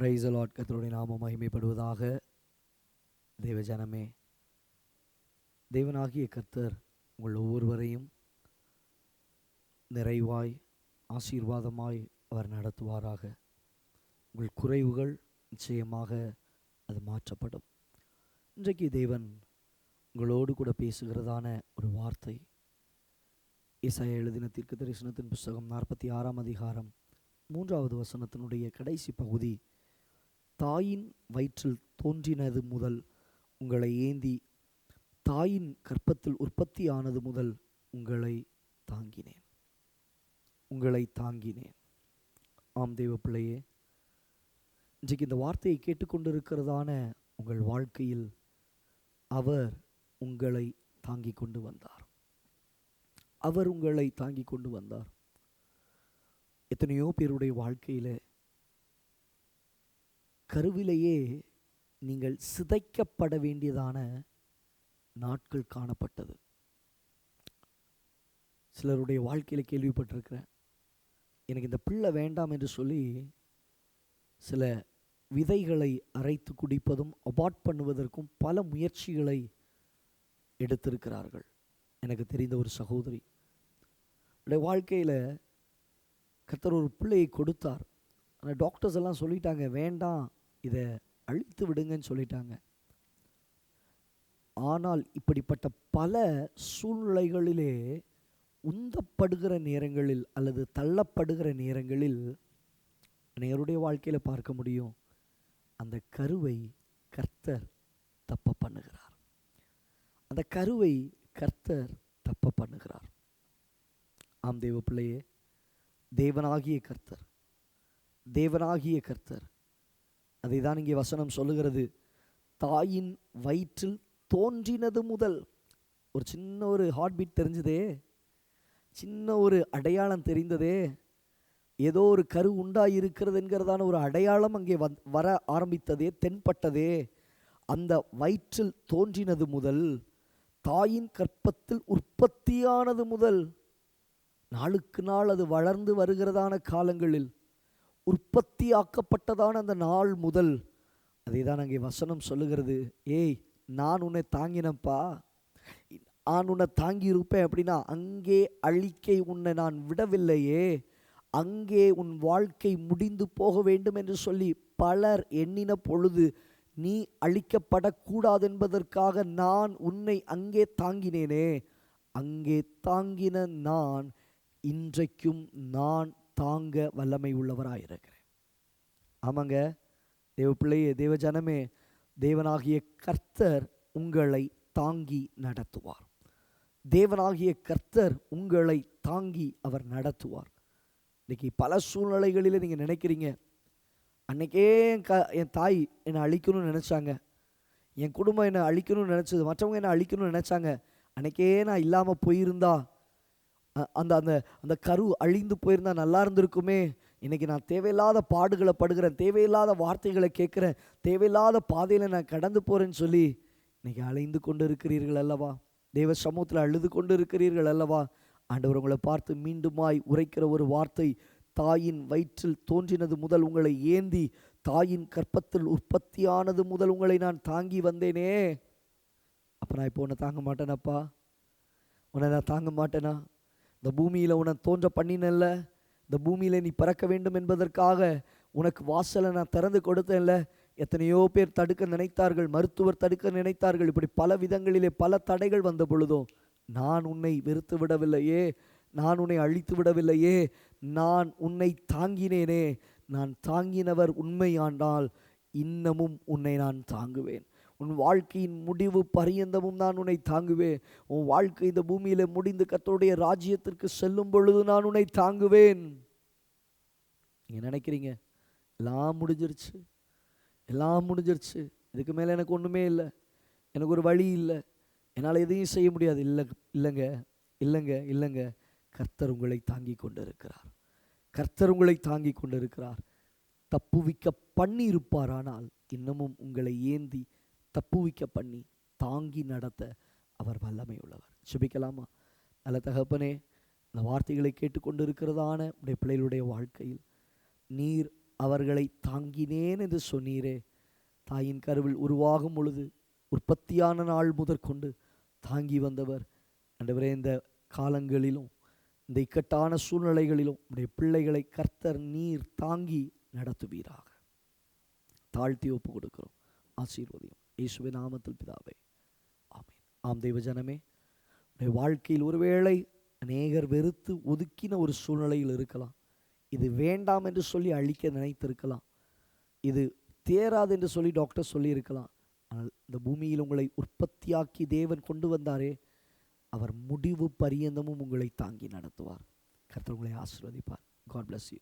Price Lord கர்த்தருடைய நாம மகிமைப்படுவதாக. தேவஜனமே தேவனாகிய கர்த்தர் உங்கள் ஒவ்வொருவரையும் நிறைவாய் ஆசீர்வாதமாய் அவர் நடத்துவாராக. உங்கள் குறைவுகள் நிச்சயமாக அது மாற்றப்படும். இன்றைக்கு தேவன் உங்களோடு கூட பேசுகிறதான ஒரு வார்த்தை. இசைய எழுதின தீர்க்க தரிசனத்தின் புஸ்தகம் நாற்பத்தி ஆறாம் அதிகாரம் மூன்றாவது வசனத்தினுடைய கடைசி பகுதி. தாயின் வயிற்றில் தோன்றினது முதல் உங்களை ஏந்தி தாயின் கற்பத்தில் உற்பத்தியானது முதல் உங்களை தாங்கினேன். உங்களை தாங்கினேன். ஆம் தெய்வ பிள்ளையே இன்றைக்கு இந்த வார்த்தையை கேட்டுக்கொண்டிருக்கிறதான உங்கள் வாழ்க்கையில் அவர் உங்களை தாங்கி கொண்டு வந்தார். அவர் உங்களை தாங்கி கொண்டு வந்தார். எத்தனையோ பேருடைய வாழ்க்கையில் கருவிலேயே நீங்கள் சிதைக்கப்பட வேண்டியதான நாட்கள் காணப்பட்டது. சிலருடைய வாழ்க்கையில் கேள்விப்பட்டிருக்கிறேன். எனக்கு இந்த பிள்ளை வேண்டாம் என்று சொல்லி சில விதைகளை அரைத்து குடிப்பதும் அபார்ட் பண்ணுவதற்கும் பல முயற்சிகளை எடுத்திருக்கிறார்கள். எனக்கு தெரிந்த ஒரு சகோதரி. அவருடைய வாழ்க்கையில் கத்தர் ஒரு பிள்ளையை கொடுத்தார். ஆனால் டாக்டர்ஸ் எல்லாம் சொல்லிட்டாங்க வேண்டாம் இதை அழித்து விடுங்கன்னு சொல்லிட்டாங்க. ஆனால் இப்படிப்பட்ட பல சூழ்நிலைகளிலே உந்தப்படுகிற நேரங்களில் அல்லது தள்ளப்படுகிற நேரங்களில் நேருடைய வாழ்க்கையில் பார்க்க முடியும். அந்த கருவை கர்த்தர் தப்ப பண்ணுகிறார். அந்த கருவை கர்த்தர் தப்ப பண்ணுகிறார். ஆம் தேவ பிள்ளையே தேவனாகிய கர்த்தர் தேவனாகிய கர்த்தர் அதை தான் இங்கே வசனம் சொல்லுகிறது. தாயின் வயிற்றில் தோன்றினது முதல். ஒரு சின்ன ஒரு ஹார்ட் பீட் தெரிஞ்சதே. சின்ன ஒரு அடையாளம் தெரிந்ததே. ஏதோ ஒரு கரு உண்டாயிருக்கிறது என்கிறதான ஒரு அடையாளம் அங்கே வந் வர ஆரம்பித்ததே தென்பட்டதே. அந்த வயிற்றில் தோன்றினது முதல் தாயின் கற்பத்தில் உற்பத்தியானது முதல். நாளுக்கு நாள் அது வளர்ந்து வருகிறதான காலங்களில். உற்பத்தியாக்கப்பட்டதான அந்த நாள் முதல். அதே தான் அங்கே வசனம் சொல்லுகிறது. ஏய் நான் உன்னை தாங்கினப்பா நான் உன்னை தாங்கி இருப்பேன் அப்படின்னா அங்கே அழிக்கை உன்னை நான் விடவில்லையே. அங்கே உன் வாழ்க்கை முடிந்து போக வேண்டும் என்று சொல்லி பலர் எண்ணின பொழுது நீ அழிக்கப்படக்கூடாது என்பதற்காக நான் உன்னை அங்கே தாங்கினேனே. அங்கே தாங்கின நான் இன்றைக்கும் நான் தாங்க வல்லமை உள்ளவராக இருக்கிறேன் ஆமாங்க தேவ பிள்ளையே தேவ ஜனமே தேவனாகிய கர்த்தர் உங்களை தாங்கி நடத்துவார். தேவனாகிய கர்த்தர் உங்களை தாங்கி அவர் நடத்துவார். இன்னைக்கு பல சூழ்நிலைகளில் நீங்கள் நினைக்கிறீங்க அன்னைக்கே என் க என் தாய் என்னை அழிக்கணும்னு நினச்சாங்க. என் குடும்பம் என்னை அழிக்கணும்னு நினச்சது மற்றவங்க என்னை அழிக்கணும்னு நினச்சாங்க. அன்னைக்கே நான் இல்லாமல் போயிருந்தா அந்த அந்த அந்த கரு அழிந்து போயிருந்தா நல்லா இருந்திருக்குமே இன்றைக்கி நான் தேவையில்லாத பாடுகளை படுகிறேன் தேவையில்லாத வார்த்தைகளை கேட்குறேன் தேவையில்லாத பாதையில் நான் கடந்து போகிறேன்னு சொல்லி இன்னைக்கு அலைந்து கொண்டு இருக்கிறீர்கள் அல்லவா? தேவ சமூகத்தில் அழுது கொண்டு இருக்கிறீர்கள் அல்லவா? ஆண்டவர் உங்களை பார்த்து மீண்டுமாய் உரைக்கிற ஒரு வார்த்தை தாயின் வயிற்றில் தோன்றினது முதல் உங்களை ஏந்தி தாயின் கற்பத்தில் உற்பத்தியானது முதல் உங்களை நான் தாங்கி வந்தேனே. அப்போ நான் இப்போ உன்னை தாங்க மாட்டேனப்பா. உன்னை நான் தாங்க மாட்டேனா? இந்த பூமியில் உன்னை தோன்ற பண்ணினல்ல இந்த பூமியில் நீ பிறக்க வேண்டும் என்பதற்காக உனக்கு வாசலை நான் திறந்து கொடுத்தேன்ல. எத்தனையோ பேர் தடுக்க நினைத்தார்கள் மருத்துவர் தடுக்க நினைத்தார்கள். இப்படி பல விதங்களிலே பல தடைகள் வந்த பொழுதோ நான் உன்னை வெறுத்து விடவில்லையே. நான் உன்னை அழித்து விடவில்லையே. நான் உன்னை தாங்கினேனே. நான் தாங்கினவர் உண்மையாண்டால் இன்னமும் உன்னை நான் தாங்குவேன். உன் வாழ்க்கையின் முடிவு பரியந்தமும் நான் உன்னை தாங்குவேன். உன் வாழ்க்கை இந்த பூமியில் முடிந்து கத்தோடைய ராஜ்யத்திற்கு செல்லும் பொழுது நான் உன்னை தாங்குவேன். நீங்கள் நினைக்கிறீங்க? எல்லாம் முடிஞ்சிருச்சு. எல்லாம் முடிஞ்சிருச்சு. இதுக்கு மேலே எனக்கு ஒன்றுமே இல்லை. எனக்கு ஒரு வழி இல்லை. என்னால் எதையும் செய்ய முடியாது. இல்லை இல்லைங்க இல்லைங்க இல்லைங்க. கர்த்தர் உங்களை தாங்கி கொண்டு இருக்கிறார் கர்த்தர் உங்களை தாங்கி கொண்டு இருக்கிறார் தப்புவிக்க பண்ணி இருப்பாரானால் இன்னமும் உங்களை ஏந்தி தப்புவிக்க பண்ணி தாங்கி நடத்த அவர் வல்லமை உள்ளவர் சுபிக்கலாமா நல்ல தகப்பனே இந்த வார்த்தைகளை கேட்டுக்கொண்டு இருக்கிறதான உடைய பிள்ளைகளுடைய வாழ்க்கையில் நீர் அவர்களை தாங்கினேன் என்று சொன்னீரே. தாயின் கருவில் உருவாகும் பொழுது உற்பத்தியான நாள் முதற்கொண்டு தாங்கி வந்தவர். ஆண்டவரே இந்த காலங்களிலும் இந்த இக்கட்டான சூழ்நிலைகளிலும் உடைய பிள்ளைகளை கர்த்தர் நீர் தாங்கி நடத்துவீராக. தாழ்த்தி ஒப்பு கொடுக்கிறோம் ஆசீர்வதியும். இயேசுவின் நாமத்தில் பிதாவே. ஆமீன். ஆம் தெய்வ ஜனமே உடைய வாழ்க்கையில் ஒருவேளை அநேகர் வெறுத்து ஒதுக்கின ஒரு சூழ்நிலையில் இருக்கலாம். இது வேண்டாம் என்று சொல்லி அழிக்க நினைத்திருக்கலாம். இது தேராது என்று சொல்லி டாக்டர் சொல்லியிருக்கலாம். ஆனால் இந்த பூமியில் உங்களை உற்பத்தியாக்கி தேவன் கொண்டு வந்தாரே அவர் முடிவு பரியந்தமும் உங்களை தாங்கி நடத்துவார். கர்த்தர் உங்களை ஆசிர்வதிப்பார். God bless you